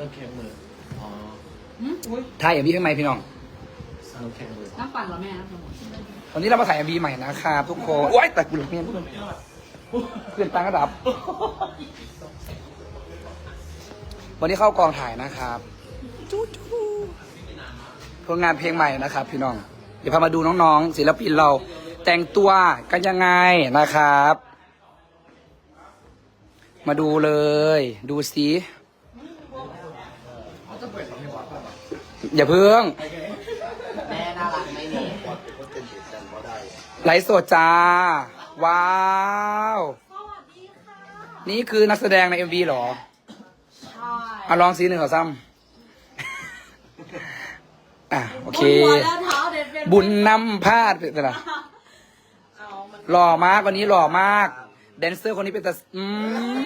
ริ่มแข็งมืออ๋อหืมอุ้ยถ่ายเอ็มวีข้างในพี่น้องสนุกแข็งมือน้ำปั่นเหรอแม่น้ำปั่นหมดวันนี้เรามาถ่ายเอ็มวีใหม่นะครับทุกคนโอ้ยแต่กูหลุดเมียพูดเพื่อนตั้งระดับ วันนี้เข้ากองถ่ายนะครับจู้จู้ผลงานเพลงใหม่นะครับ พี่น้อง เดี๋ยวพามาดูน้องๆศิลปินเรา แต่งตัวกันยังไงนะครับ มาดูเลย ดูสิ อย่าเพิ่ง แม่น่ารักไหมนี่ไลฟ์สดจ้า ว้าว นี่คือนักแสดงใน MV เหรอใช่อะลองสีหนึ่งขอซ้ำอะ โอเคบนหัวแล้วเท้าเด็ดเป็นบุญนำพาดเป็นไงเอามันหล่อมากวันนี้หล่อมาก แดนเซอร์คนนี้เป็นแต่อืม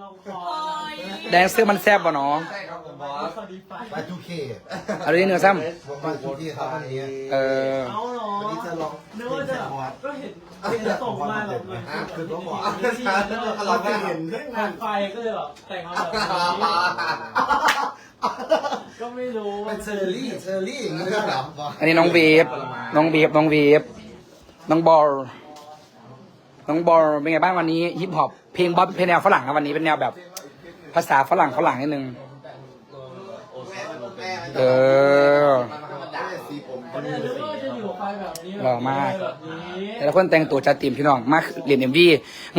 ลองคอแดนเซอร์มันแซ่บป่ะน้องใช่ครับผม บอสไปทูเคเอาดิเนื้อซ้ผมมาทูเคครับวันนี้ำเออ เอาเหรอวันนี้จะลองนึกว่าจะก็เห็นเห็นส่งมาแบบเหมือนอะคือต้องบอกเราไม่เห็นผ่านไฟก็เลยแบบแต่งมาแบบนี้ก็ไม่รู้เป็นเชอร์รี่เชอร์รี่อย่างนี้เลยเหรออันนี้น้องเวฟน้องเวฟน้องเวฟน้องบอล น้องบอลเป็นไงบ้างวันนี้ฮิปฮอปเพลงบ๊อบเป็นแนวฝรั่งนะวันนี้เป็นแนวแบบ ภาษาฝรั่งฝรั่งนิดนึง เออคนอื่นนึกว่าจะอยู่ไฟแบบนี้หล่อมากแบบนี้แต่ละคนแต่งตัวจัดเต็มพี่น้อง มากเรียนเอ็มวี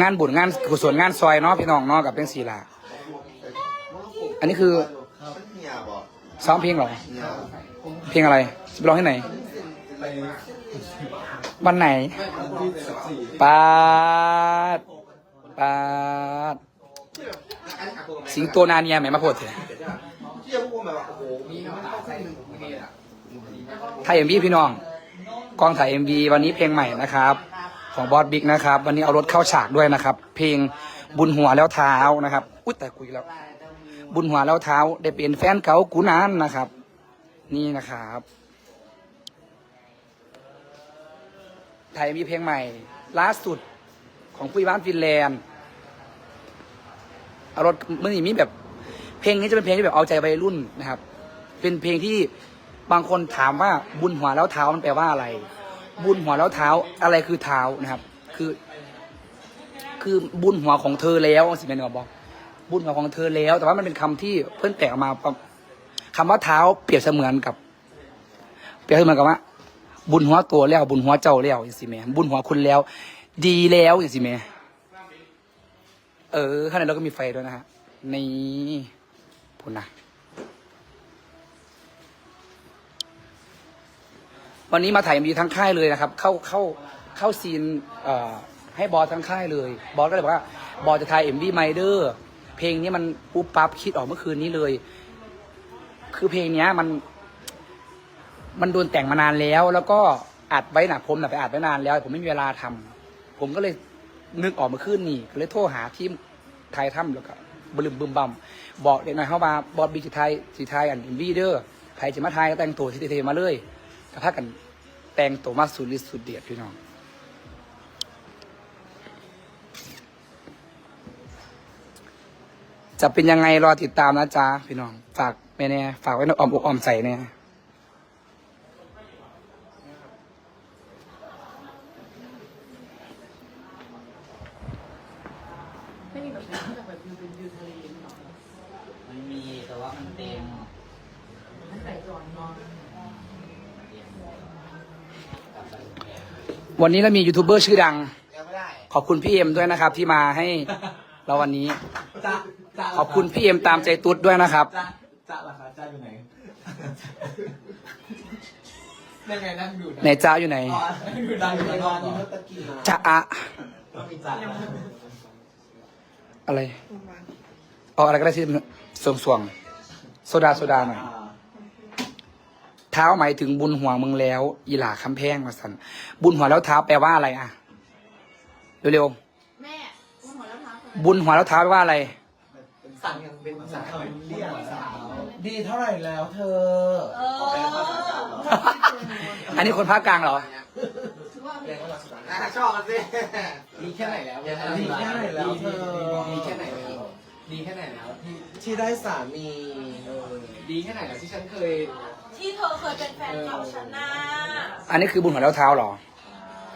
งานบุญงานกุศลงานซอยเนาะพี่น้องเนาะกับเป็นศีลาอันนี้คือซ้อมเพลงเหรอ เพลงอะไรจะไปร้องที่ไหน วันไหนปาดปาดสิงโตนาเนียแหมมาโพดเถอะ ถ่ายเอ็มวีพี่น้อง กองถ่ายเอ็มวีวันนี้เพลงใหม่นะครับ ของบอสบิ๊กนะครับ วันนี้เอารถเข้าฉากด้วยนะครับ เพลงบุญหัวแล้วเท้านะครับ อุ้ยแต่คุยแล้ว บุญหัวแล้วเท้า ได้เป็นแฟนเก่ากูนานนะครับ นี่นะครับถ่ายมีเพลงใหม่ล่าสุดของปุ้ยบ้านฟินแลนด์เอารถมันมีแบบ เพลงนี้จะเป็นเพลงที่แบบเอาใจวัยรุ่นนะครับ เป็นเพลงที่บางคนถามว่าบุญหัวแล้วเท้ามันแปลว่าอะไร บุญหัวแล้วเท้าอะไรคือเท้านะครับ คือ คือบุญหัวของเธอแล้วสิเป็นบอก บุญหัวของเธอแล้ว แต่ว่ามันเป็นคำที่เพิ่อนแตกออกมาประคำว่าเท้าเปรียบเสมือนกับ เปรียบเสมือนกับว่า บุญหัวตัวแล้ว บุญหัวเจ้าแล้วอีสิแม่บุญหัวคุณแล้ว ดีแล้วอีสิแม่เออข้างในเราก็มีไฟด้วยนะฮะนี่ พูดนะวันนี้มาถ่ายมีทั้งค่ายเลยนะครับ เข้าเข้าเข้าซีนให้บอสทั้งค่ายเลย บอสก็เลยบอกว่า บอสจะถ่ายเอ็มวีไมเดอร์เพลงนี้มันปุ๊บปั๊บคิดออกเมื่อคืนนี้เลย คือเพลงเนี้ยมัน มันโดนแต่งมานานแล้ว แล้วก็อัดไว้นะผมนะไปอัดไว้นานแล้ว ผมไม่มีเวลาทำผมก็เลยนึกออกมาขึ้นนี่ก็เลยโทรหาทีมไทยถ้ำแล้วก็ บลืมบึมบัมบอกเด็กหน่อยเข้ามาบอดบีจิไทยจีไทยอันอินวีเดอร์ไทยจะมาไทยก็แต่งตัวเทๆมาเลยกระพักกันแต่งตัวมาสุดฤทธิ์สุดเดียดพี่น้องจะเป็นยังไงรอติดตามนะจ๊ะพี่น้อง ฝากแม่เนี่ยฝากไว้ในอ้อมอกอ้อมใจเนี่ย ไม่มีแบบนี้ที่จะแบบวิวเป็นวิวทะเลหรอ มันมีแต่ว่ามันเต็ม มันใส่ก่อนนอน วันนี้เรามียูทูบเบอร์ชื่อดังยังไม่ได้ขอบคุณพี่เอ็มด้วยนะครับ ที่มาให้เราวันนี้จ้าจ้าขอบคุณพี่เอ็มตามใจตุ๊ดด้วยนะครับจ้าจ้าล่ะคะจ้าอยู่ไหนนั่นไงนั่งอยู่ไหนจ้าอยู่ไหนอ๋ออยู่ดังอยู่ในนอนจ้าอะต้องมีจ้าอะไรเอาอะไรก็ได้ที่สวงสวงๆโซดาโซดาหน่อยเท้าหมายถึงบุญหัวมึงแล้ว อีหลาคำแพงมาสันบุญหัวแล้วเท้าแปลว่าอะไรอะเร็วแม่บนหัวแล้วเท้าๆบุญหัวแล้วเท้าแปลว่าอะไรสั่งยังเป็นภาษาเรียกสาวดีเท่าไหร่แล้วเธอเอออันนี้คนภาคกลางเหรอถือว่าชอบกันสิดีแค่ไหนแล้วดีแค่ไหนแล้วเธอดีแค่ไหนแล้วดีแค่ไหนแล้วที่ที่ได้สามีเออดีแค่ไหนแล้วที่ฉันเคย ที่เธอเคยเป็นแฟนเก่าฉันนะอันนี้คือบุญหัวแล้วเท้าเหรอ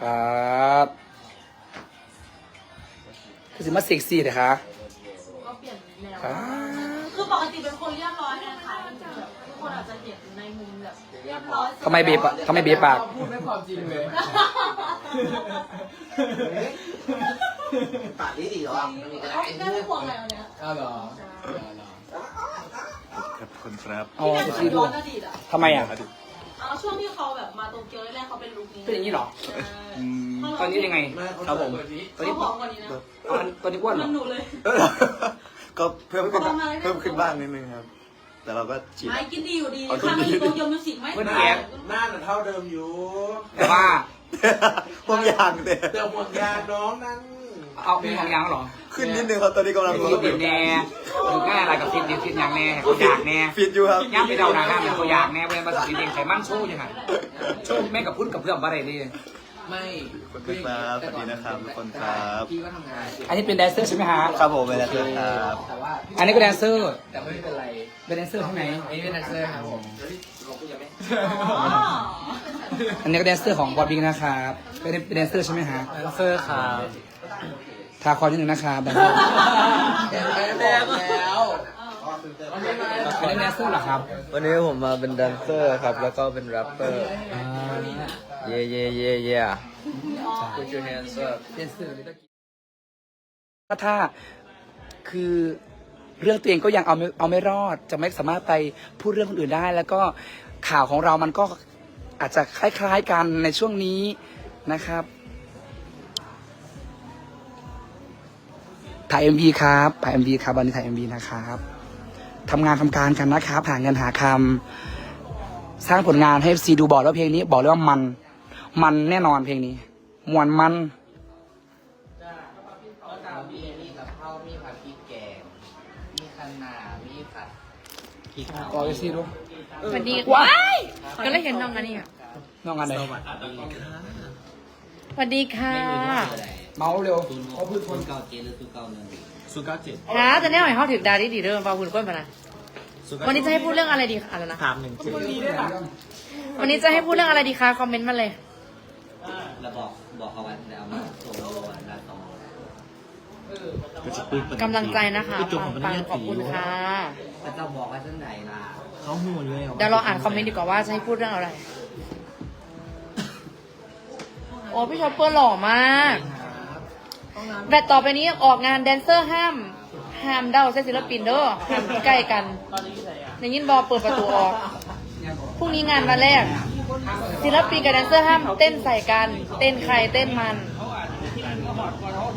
ครับคือสิมาเซ็กซี่เลยคะก็เปลี่ยนแนวครับคือปกติเป็นคนเรียบร้อยนะคะแบบทุกคนอาจจะเห็นในมุมแบบเรียบร้อยทำไมเบปะทำไมเบปากพูดไม่ความจริงเลยปากดีดีหรอไม่มีกระดาษได้ไม่ห่วงอะไรเอาเนี่ยอ้าวเหรอเหรอเหรอ ขอบ คุณครับเอาที่เซ็กซี่แม่ย้ด้อวยนอดีตอะทำไมอะเอาช่วงที่เขาแบบมาโตเกียวแรกๆเขาเป็นลุคนี้เป็นอย่างนี้เหรอ ใช่อืมตอนนี้ยังไง ครับผม ตอนนี้เขาผอมกว่านี้นะตอนตอนนี้อ้วนเหรมัอนหนูเลย ก็เพิ่มขึ้นประมาณนั้นเพิ่มขึ้นบ้างนิดนึงครับ แต่เราก็ฉีดไม่กินดีอยู่ดีเอาครั้งกินดีนี้โตเกียวมิวสิกไม่เพื่อนขาแกดหน้าน่ะเท่าเดิมอยู่ แต่ว่า พวกยางเต็มแต่ห่วงยางน้องนั้นเอามีของยางเหรอ ขึ้นนิดนึงครับตอนนี้กำลังฟิตเป็นแน่ถึงง่ายอะไรกับฟิตดิฟิตอย่างแน่เขาอยากแน่ฟิตอยู่ครับย่ำไปเดาหนาห้ามเขาอยากแน่เว้ยมาสิเองไขมันโชว์ยังไงโชว์แม่งกับพุ่นกับเพื่อนบ่ได้เลยไม่ขอบคุณครับสวัสดีนะครับทุกคนครับพี่ก็ทำงานอันนี้เป็นแดนเซอร์ใช่ไหมฮะครับผมเป็นแล้วครับแต่ว่าอันนี้ก็แดนเซอร์ แต่ไม่เป็นไรเป็นแดนเซอร์ใช่ไหมอันนี้เป็นนักแสดงครับผมอ๋ออันนี้ก็แดนเซอร์ของบอดบิงนะครับเป็นเป็นแดนเซอร์ใช่ไหมฮะแดนเซอร์ครับ ทาคอนิดนึงนะครับแบบแล้วแล้วเป็นแดนเซอร์เหรอครับวันนี้ผมมาเป็นแดนเซอร์ครับ แล้วก็เป็นแรปเปอร์ เย่เย่เย่เย่ Put your hands up แดนเซอร์เลยตะกี้ก็ถ้าคือเรื่องตัวเองก็ยังเอาไม่เอาไม่รอด จะไม่สามารถไปพูดเรื่องคนอื่นได้ แล้วก็ข่าวของเรามันก็อาจจะคล้าย ๆกันในช่วงนี้นะครับ ถ่าย MV ครับถ่าย MV ครับวันนี้ถ่าย MV นะครับทำงานทำการกันนะครับหาเงินหาคำสร้างผลงานให้ซีดูบอกแล้วาเพลงนี้ บอกเลยว่ามัน มันแน่นอนเพลงนี้มวนมันมีมีกับข้าวมีผัดพริกแกงมีคะน้ามีผัดพริกเผาต่อไปซีดูสวัสดีว้ายก็เลยเห็นน้องอันนี้อะน้องอันไหนสวัสดีค่ะ เมาเร็วศูนย์หกศูนย์เก้าเจ็ดหรือศูนย์เก้าหนึ่งศูนย์เก้าเจ็ดฮะจะแน่หน่อยเขาถึงดาริดีเด้อมาคุณก้นปะนะวันนี้จะให้พูดเรื่องอะไรดีอะไรนะสามหนึ่งเจ็ดวันนี้จะให้พูดเรื่องอะไรดีคะคอมเมนต์มาเลยแล้วบอกบอกเขาไว้แล้วเอามาส่งวันละสองกำลังใจนะคะปังปังขอบคุณค่ะพระเจ้าบอกว่าเส้นไหนล่ะเขาหูเลยเดี๋ยวเราอ่านคอมเมนต์ดีกว่าว่าจะให้พูดเรื่องอะไร โอ้พี่ชอปเปอร์หล่อมาก แต่ต่อไปนี้ออกงานแดนเซอร์ห้าม ห้ามเด้าใส่ศิลปินเด้อห้ามใกล้กันในยินบอเปิดประตูออกพรุ่งนี้งานวันแรก ศิลปินกับแดนเซอร์ห้ามเต้นใส่กัน เต้นใครเต้นมัน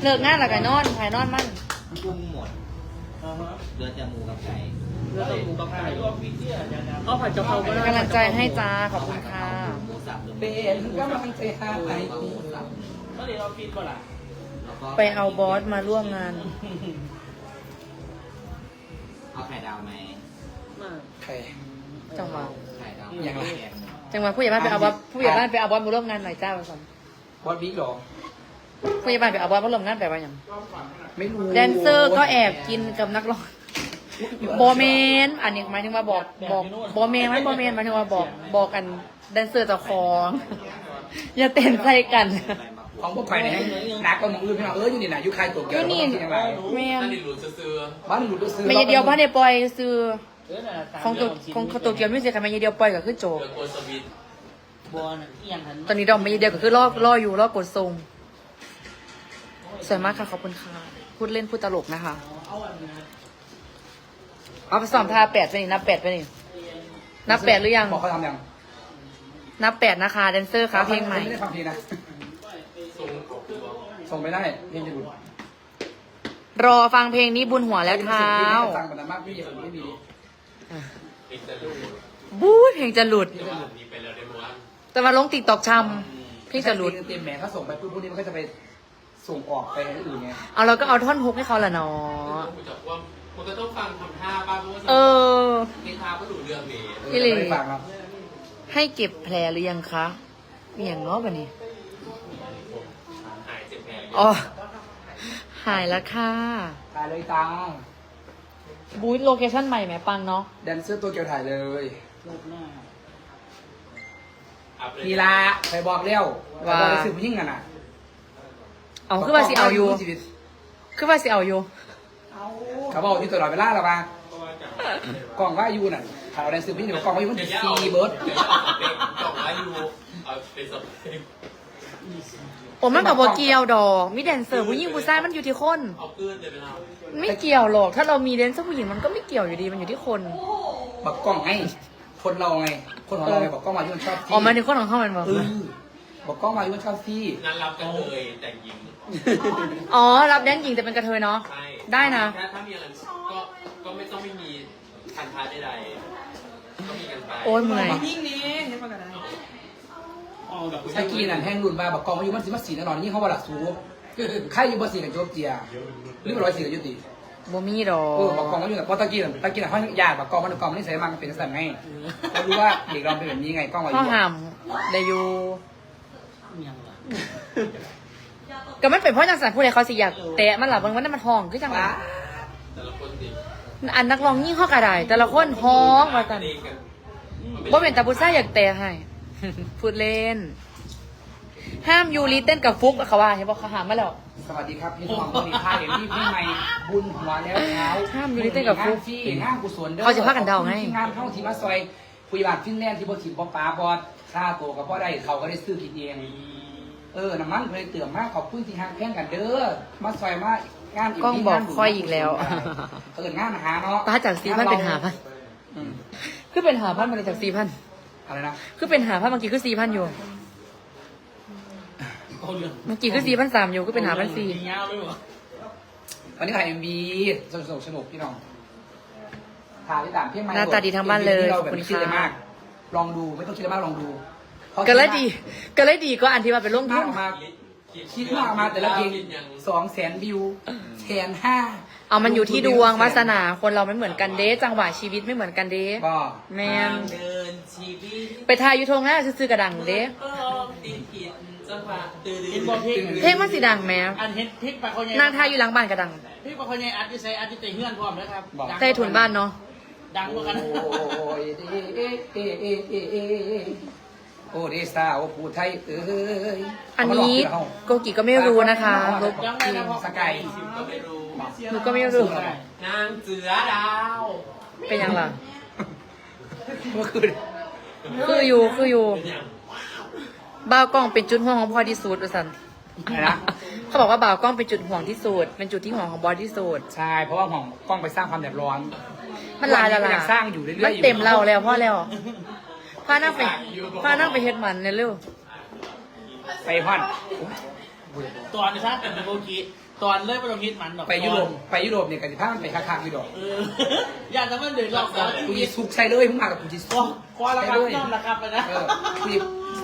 เลิกงานแล้วก็นอนถ่ายนอนมันกุ้งหมดเดือแต่หมูกับไก่เอาผัดกะเพราก็ได้กำลังใจให้จ้าขอบคุณค่ะหมูสับหรือเป็นกำลังใจให้หมูสับ แล้วก็ไปเอาบอสมาร่วมงาน เอาไข่ดาวไหมใคร จังหวะไข่ดาวอย่างไรแกงจังหวะผู้ใหญ่บ้านไปเอาบอสผู้ใหญ่บ้านไปเอาบอสมาร่วมงานหน่อยจ้าผสมบอดบิ๊กเหรอ ผู้ใหญ่บ้านไปเอาบอสมาร่วมงานแปลว่าอย่างไม่รู้แดนเซอร์ก็แอบกินกับนักร้องบอเมน อันนี้หมายถึงว่าบอกบอกบอเมนไหมบอเมนหมายถึงว่าบอกบอกกันแดนเซอร์เจะคอง อย่าเต้นใส่กัน ของพวกใครเนี่ยนักก็มองอื่นพี่น้องเอออยู่นี่นะอยู่ใครตัวเกี่ยวก็นี่ยังไงแม่นบ้านหลุดซื้อไม่ใช่เดียวบ้านเดียวปล่อยซื้อของตัวของตัวเกียวมิวสิกค่ะไม่ใช่เดียวปล่อยก็คือโจบบอลเอียงหันตอนนี้ดอกไม่ใช่เดียวก็คือรอรออยู่รอกดทรงสวยมากค่ะขอบคุณค่ะพูดเล่นพูดตลกนะคะเอาไปสอมทาแปดไปนี่นับแปดไปนี่นับแปดหรือยังบอกเขาทำยังนับแปดนะคะแดนเซอร์ค่ะเพลงใหม่ ไม่ได้ฟังเพลงนะ ส่งไม่ได้เพลงจะหลุดรอฟังเพลงนี้บุญหัวแล้วเท้าฟังมันมากพี่ไม่มีบู๊ยเพลงจะหลุด แต่มาลงติ๊กตอกชำเพลงจะหลุดเต็มแหมถ้าส่งไปปุ๊บพวกนี้มันก็จะไปส่งออกไปอื่นไงเอาเราก็เอาท่อนฮุกให้เขาละเนาะมันก็ต้องฟังทำท่าบ้างเพราะว่าเออนิทาก็หลุดเรื่องนี้พี่ลีไม่ได้ฟังครับให้เก็บแผลหรือยังคะมีอย่างเนาะบันนี้ อ๋อ หายแล้วค่ะตายเลยตังบูธโลเคชั่นใหม่แหมปังเนาะแดนเซอร์ตัวเกียวถ่ายเลยอัพเลยนีลาไปบอกเร็วไปบอกได้ซื้อผู้หญิงกันน่ะเอาคือว่าสิเอาอยู่ชีวิตคือว่าสิเอาอยู่เขาบอกอยู่ตลอดเวลาละบ้ากล่องว่าอยู่น่ะถ้าเราได้ซื้อผู้หญิงเดี๋ยวกล่องว่าอยู่มันจะซีเบิร์ดเดี๋ยวเอาเป็นกล่องอายุเอาเป็นสเป คโอ้มันกับว่าเกี่ยวดอกมีแดนเซอร์ผู้หญิงผู้ชายมันอยู่ที่คนเอาเกลือนเดี๋ยวไปเอามันไม่เกี่ยวหรอกถ้าเรามีแดนเซอร์ผู้หญิงมันก็ไม่เกี่ยวอยู่ดีมันอยู่ที่คนบักกล้องไงคนเราไง คนของเราไงบอกกล้องมาอยู่มันชอบที่อ๋อหมายถึงคนของเขามันบอกเออบอกกล้องมาอยู่มันชอบที่งั้นรับกันเลยแต่งหญิงอ๋อรับแดนหญิงแต่เป็นกระเทยเนาะใช่ได้นะ ถ้าถ้ามีอะไรก็ก็ไม่ต้องไม่มีคันท้าใดๆก็มีกันไปโอ้ยเมื่อย ตะกี้นั่นแห้งรุ่นมาบอกกล้องมาอยู่มันสิมาสีแน่นอนนี่เขาว่าหลักสูงใครอยู่บ่สีกับโจ๊กเจียหรือร้อยสีกับยุติบ่มีดอเออบอกกล้องมาอยู่กับเพราะตะกี้นั่นตะกี้นั่นเขาอยากบอกกล้องมันกล้องมันนี่ใส่มันเป็นสั่นไงเขารู้ว่าเด็กเราเป็นแบบนี้ไงกล้องมาอข้อยู่ห้ามได้อยู่ก็ไม่เป็นเพราะจังสันผู้ใดเขาสิอยากแตะมันหลับบางวันนั้นมันห้องคือจังหวะแต่ละคนดิอันนักร้องยิ่งเข้ากระไดแต่ละคนห้องว่ากันเล่นกันบ่เป็นตาบุษาอยากแตะให้ พูดเล่น ห้ามยูริเต้นกับฟุกเขาว่าเห็นบอกเขาหามมาแล้ว สวัสดีครับพี่น้องวันนี้พาเห็นพี่พี่ใหม่บุญหัวแล้วเช้าห้ามอยู่ในเต้นกับฟุ๊กที่งานกุศลเด้อเขาจะพากันเดาไงงานเข้าทีมาซอยคุยบาทฟินแลนด์ที่บ่ถิ่นบ่ปลาบอดค่าโตวกับพ่อได้เขาก็ได้ซื้อกินเอง เออน้ำมันเลยเตื่อมมากขอบคุณที่หางแพงกันเด้อมาซอยมางานกล้องบอกค่อยอีกแล้ว เอองานอาหารเนาะป้าจากสี่พันเป็นหาพันอืมคือเป็นหาพันมาเลยจากสี่พัน อะไรนะคือเป็นหาพันเมื่อกี้คือสี่พันอยู่เมื่อกี้คือสี่พันสามอยู่ก็เป็นหาพันสี่วันนี้ถ่ายเอ็มบีสนุกสนุกพี่น้องถ่ายที่ต่างเพียงไม้หน้าตาดีทั้งบ้านเลยที่เราขอบแบบคุณไม่คิดอะไรค่ะมาก ลองดูไม่ต้องคิดอะไรมากลองดูพราะก็เลยดีก็เลยดีก็อันที่ว่าเป็นลงคิทุดนมากออกมาคิดมากออกมาแต่ละเพลงสองแสนวิวแสนห้า เอามันอยู่ที่ดวงวาสนาคนเราไม่เหมือนกันเด้จังหวะชีวิตไม่เหมือนกันเด้ก็แมนเดินชีวิตไปทายอยูทงหน้าซื้อๆกระดังเด้ก็ติดผิดจังหวะตื่นเห็นบอกเพลงเพลงมันสีดังแหมอันเห็นพริกปลาเขาใหญ่นางทายอยู่หลังบ้านกระดังพริกปลาเขาใหญ่อัดจะใส่อัดจะเตะเฮือนพร้อมนะครับดังใต้ถุนบ้านเนาะดังกว่ากันโอ้ยเอเอเอเอเอเอโอ้เดซ่าโอ้ผู้ไทยเอ้ยอันนี้โกกิก็ไม่รู้นะคะลบยังไม่นะเพราะสกายชิมก็ไม่รู้ หนูก็ไม่รู้ นางเสือดาวเป็นยังล่ะ เมื่อคืนคืออยู่คืออยู่ เป็นอย่างบ่าวกล้องเป็นจุดห่วงของพอที่สุดว่าสันอะไรนะ เขาบอกว่าบ่าวกล้องเป็นจุดห่วงที่สุด เป็นจุดที่ห่วงของบอสที่สุด ใช่ เพราะว่าของกล้องไปสร้างความเดือดร้อน มันลายละก็ลายังสร้างอยู่เรื่อยๆมันเต็มเราแล้วพ่อแล้วพานั่งไปพานั่งไปเฮ็ดมันเนี่ยเร็ว ไปพ่อนตอนนี้ถ้าเป็นโบกี้ ตอนเริ่มไปลงฮิตมันดอกไปยุโรปไปยุโรปเนี่ยกันสิพามันไปค้างๆยุโรปเอออยากจะมันเดือดร้อนแล้วกูจะซุกใส่เลยมึงมากับกูจะก็ซุกควาละครับน้อมละครับไปนะเออกูจะ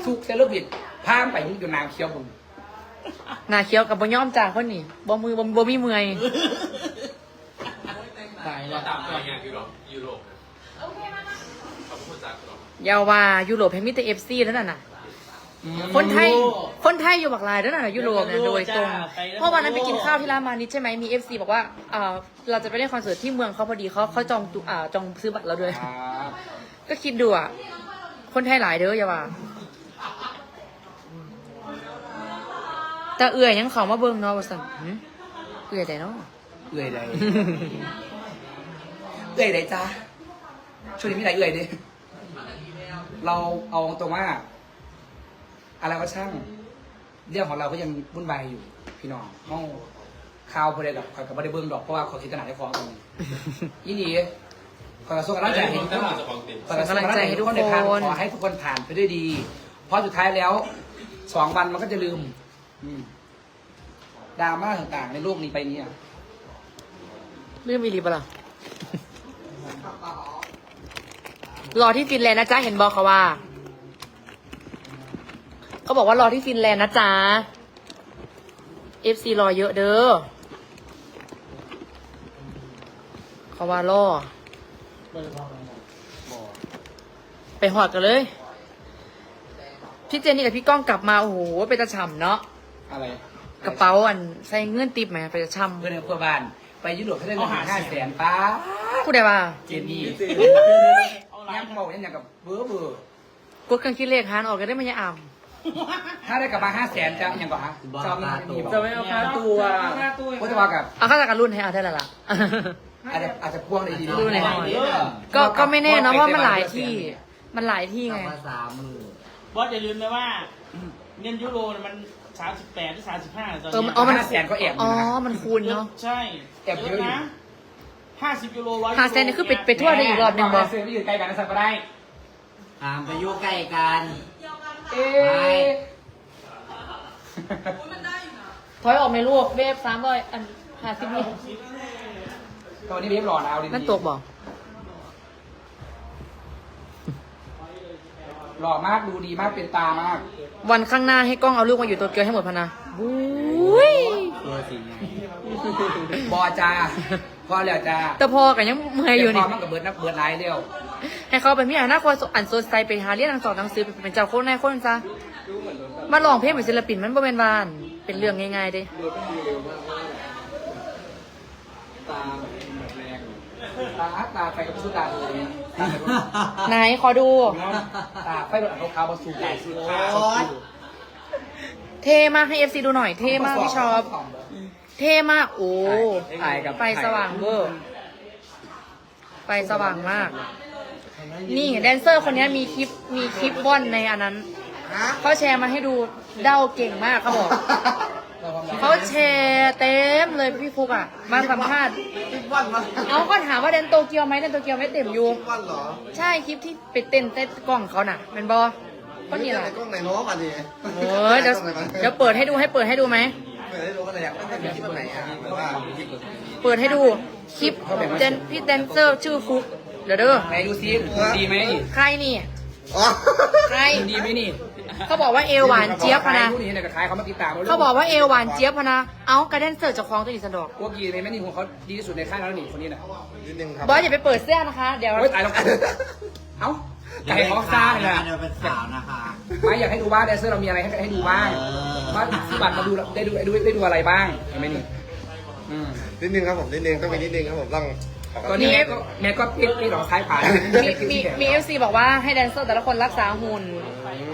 ซุกใส่เลยผิดพามไปมึงอยู่นางเคี้ยวมึงหนาเคี้ยวกับบ่ย่อมจ่าคนนี้บ่มือบ่บ่มีเมื่อยตายเราแล้วตามไปอย่างยุโรปยุโรปนะเขาพูดจากยุโรปอยาวว่ายุโรปให้มีแต่เอฟซีแล้วน่ะน่ะ คนไทย คนไทยอยู่บักลายแล้วน่ะยุโรปเนี่ยโดยตรง เพราะวันนั้นไปกินข้าวที่ร้านมานิดใช่ไหมมีเอฟซีบอกว่าเอ่อเราจะไปเล่นคอนเสิร์ตที่เมืองเขาพอดีเขาเขาจองตั๋วอ่าจองซื้อบัตรเราด้วยครับก็คิดดูอะ คนไทยหลายเด้ออย่าว่า แต่เอื่อยยังเขามาเบิ่งเนาะว่าสั่นหึเอื่อยแต่เนาะ เอื่อยใดเอื่อยใดจ้าช่วงนี้มีอะไรเอื่อยดิเราเอาตรงว่า อะไรก็ช่าง เรื่องของเราก็ยังวุ่นวายอยู่ พี่น้องห้องข่าวพอดีกับข่อยกับไม่ได้เบิ่งดอกเพราะว่าเขาคิดขนาดได้ฟ้องตรงนี้ยี่ดีขอกระทรวงกำลังใจให้ทุกคนขอกระทรวงกำลังใจให้ทุกคนในทางขอให้ทุกคนผ่านไปด้วยดี เพราะสุดท้ายแล้วสองวันมันก็จะลืมอืมดราม่าต่างๆ ในโลกนี้ไปนี้อะลืมอีหลีปะล่ะรอที่ฟินแลนด์นะจ๊ะเห็นบอกเขาว่า เขาบอกว่ารอที่ฟินแลนด์นะจ๊ะ FC รอเยอะเด้อเขาว่ารอ ไปหอดกันเลย พี่เจนนี่กับพี่ก้องกลับมา โอ้โหไปตะฉ่ำเนาะ อะไรกระเป๋าอันใส่เงื่อนติบไหมไปตะฉ่ำเพื่อนเพื่อนบ้าน ไปยุโรปเขาได้เงินห้าแสนป้าพูดได้ว่าเจนนี่ยังบอกยังอย่างกับเบอร์เบอร์กดเครื่องคิดเลขหารออกก็ได้ไม่ยาอ่ำ ถ้าได้กลับมาห้าแสนจะอย่างก่อนฮะจะเอาเงินไปมีบอกจะไม่เอาค่าตัวก็จะว่ากับเอาข้าจากการรุ่นให้เอาได้และล่ะ อาจจะอาจจะพ่วงได้ดีดูหน่อย ก็ก็ไม่แน่นะเพราะมันหลายที่ มันหลายที่กลับไง มาสามหมื่นบอสอย่าลืมนะว่าเงินยูโรมันสามสิบแปดหรือสามสิบห้าตอนเออมันนี้อ๋อ มัน ห้าแสนก็แอบออ๋ยู่อนะมันคูณเนาะ ใช่แอบเยอะอยู่ นะห้าสิบยูโรร้อยหาเซนนี่คือไปไป ทั่วได้อีกรอบหนึ่งบอซื้อไม่อยู่ใกล้กันนะสักก็ได้ ตามไปอยู่ใกล้กัน เอ๊ไปถอยออกไหมลูกเวฟสามร้อยอันหาสิบนี่ตัวนี้เรียบร้อยนะเอาดีๆมันตกบอกหล่อมากดูดีมากเป็นตามากวันข้างหน้าให้กล้องเอาลูกมาอยู่โตเกียวให้หมดพะนะบุ้ยตัวสีไงบอจ้าพอแล้วจ้าแต่พอกันยังเมื่อยอยู่พนี่ อมันกับเบิร์ดนับเบิร์ดไลน์เร็ว ให้เขาเป็นพี่อาหน้าควรอันโซนไซไปหาเรียนหนังสอนหนังสือเป็นเจ้าโคนในคนซะมาลองเพลงเป็นศิลปินมันบ่เป็นวานเป็นเรื่องง่ายๆเด้ตาแบบแรงตาตาไฟกับสุดาเลยตาแบบไหนขอดู ตาไฟแบบขาวๆมาสูงใหญ่สุดเท่มากให้เอฟซีดูหน่อย เท่มากพี่ชอบเท่มากโอ้ถ่ายกับไฟสว่างเวอร์ไฟสว่างมาก นี่แดนเซอร์คนนี้มีคลิปมีคลิปว่อนในอันนั้น เขาแชร์มาให้ดูเด้าเก่งมากเขาบอกเขาแชร์เต็มเลยพี่ฟุกอะ มาสัมภาษณ์คลิปวันมาเอาก็ถามว่าแดนโตเกียวไหมแดนโตเกียวไม่เต็มอยู่คลิปวันเหรอ ใช่คลิปที่ไปเต้นเต้นกล้องเขาน่ะเป็นบอก็นี่แหละกล้องไหนน้องอะดิเออเดี๋ยวเดี๋ยวเปิดให้ดูให้เปิดให้ดูไหมเปิดให้ดูกันเลยอยากเป็นคลิปวันไหนอะแบบว่าเปิดให้ดูคลิปเดนพี่แดนเซอร์ชื่อฟุก เดี๋ยวเด้อ ไหนดูซิดีไหมนี่ใครนี่ อ๋อใคร ดีไหมนี่เขาบอกว่าเอวหวานเจี๊ยบพะนะ ผู้นี้เนี่ยกับท้ายเขามาติดตามเขาบอกว่าเอวหวานเจี๊ยบพะนะ เอากระแดนเซอร์เจะคล้าของตัวอีสนดอกพวกยีในแม่นี่ของเขาดีที่สุดในค่ายแล้วนี่คนนี้น่ะนิดนึงครับ บอสอย่าไปเปิดเสื้อนะคะ เดี๋ยวโอ้ยตายแล้วเอ้าไก่เขาซ่าเลยนะเดี๋ยวเป็นสาวนะคะไม่อยากให้ดูว่าแดนเซอร์เรามีอะไรให้ให้ดูบ้างว่าซื้อบัตรมาดูได้ดูได้ดูได้ดูอะไรบ้างเห็นไหมนี่อืมนิดนึงครับผมนิดนึงต้องมีนิดนึงครับผมต้อง ตอนนี้แม่ก็แม่ก็ปิดปิดหลอกท้ายผ่านมีมีมีเอฟซีบอกว่าให้แดนเซอร์แต่ละคนรักษาหุ่น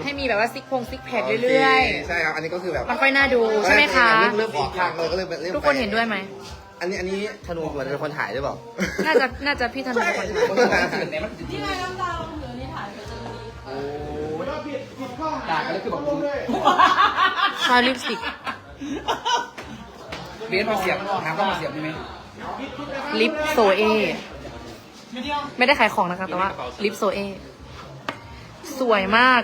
ให้มีแบบว่าซิกพงซิกแพคเรื่อยใช่ครับ อันนี้ก็คือแบบๆมันค่อยน่าดูใช่ไหมคะเริ่มเริ่มออกทางเลยก็เริ่มเริ่มทุกคนเห็นด้วยไหม อันนี้อันนี้ธนูเหมือนเป็นคนถ่ายหรือเปล่า น่าจะน่าจะพี่ธนูเป็นคนถ่ายคนต้องการสิ่งไหนมันจรินี่งไงน้ำตาลเหลือนี่ถ่ายไปเจอดีโอ้ด่ากันแล้วคือแบบชาลิปสติกเบสมาเสียบหางก็มาเสียบใช่ไหม ลิปโซเอ ไม่ได้ขายของนะคะ แต่ว่า ลิปโซเอ สวยมาก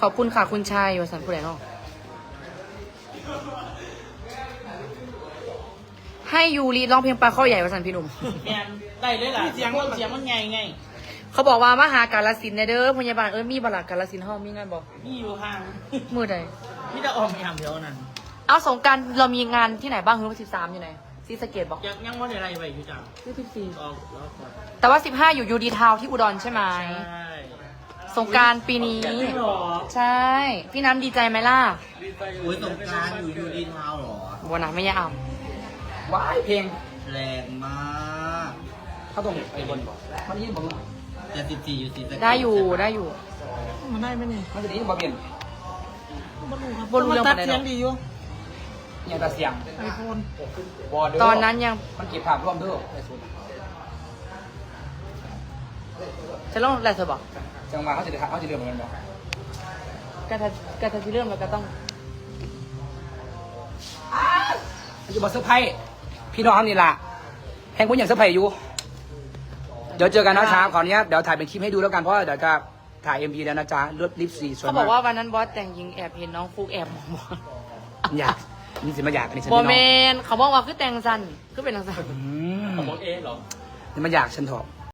ขอบคุณค่ะ คุณชายวสันต์ผู้ใดเนอกให้ยูรีร้องเพลงปลาข้อใหญ่วสันต์พี่หนุ่ม แมนได้เลยล่ะเสียงมันเสียงมันไงไง เขาบอกว่ามาหากาลสินธุ์เนี่ยเด้อพยาบาลเอ้ยมีบลากาลสินธุ์ห้องมีงานบอก นี่อยู่ห่างมือใด นี่จะออกไปทำเดี๋ยวนั้น เอาสงกรารเรามีงานที่ไหนบ้างคือวันสิบสามอยู่ไหนซีสะเกตบอก ยังยังไม่ได้อะไรไปอยู่จ้ะที่สิบสี่ออกแล้วก่อนแต่ว่าสิบห้าอยู่ยูดีทาวน์ที่อุดรใช่ไหม ใช่สงกรารปีนี้จริงเหรอใช่ พี่น้ำดีใจไหมล่ะอุ้ยสงกรารอยู่ยูดีทาวน์เหรอ บัวนะไม่ยาอ่ว้ายเพลงแรงมากเขาต้องไอ้บนบอกมันยิ่งบอกแต่สิบสี่อยู่สีสะเกษำได้อยู่ได้อยู่ มันได้ไหมเนี่ยมันจะดีบ่เปลี่ยนไม่รู้ครับบนเรือตัดปานใดเสียงดอกดีอยู่อ ย่างตาเสียงไอโฟนบอเด้ตอนนั้นยัง มันเก็บภาพร่วมเด้อไอ้สุดจะลงอะไรเธอบอกจังหวะเขาจะเดือดเขาจะเดือดเหมือนกันบอกกระทะกระทะที่เริ่มแล้วก็ต้องมันจะบอกเซอร์ไพรส์พี่น้องนี่ล่ะแห่งผมอย่างเซอร์ไพรส์อยู่ เดี๋ยวเจอกันนะครับขออนุญาตเดี๋ยวถ่ายเป็นคลิปให้ดูแล้วกันเพราะว่าเดี๋ยวจะถ่ายเอ็มวีแล้วนะจ๊ะเลือดลิปสีสวยเขามากบอกว่าวันนั้นบอสแต่งหญิงแอบเห็นน้องฟุกแอบมองบอสอยาก นี่สิมาอยากอันนี้ฉันบอพี่แมน้องนเขาบอกว่าคือแต่งสันคือเป็นทางสันอืมผมบอกเอ๊ะเหรอนี่มันอยากฉันเถอะ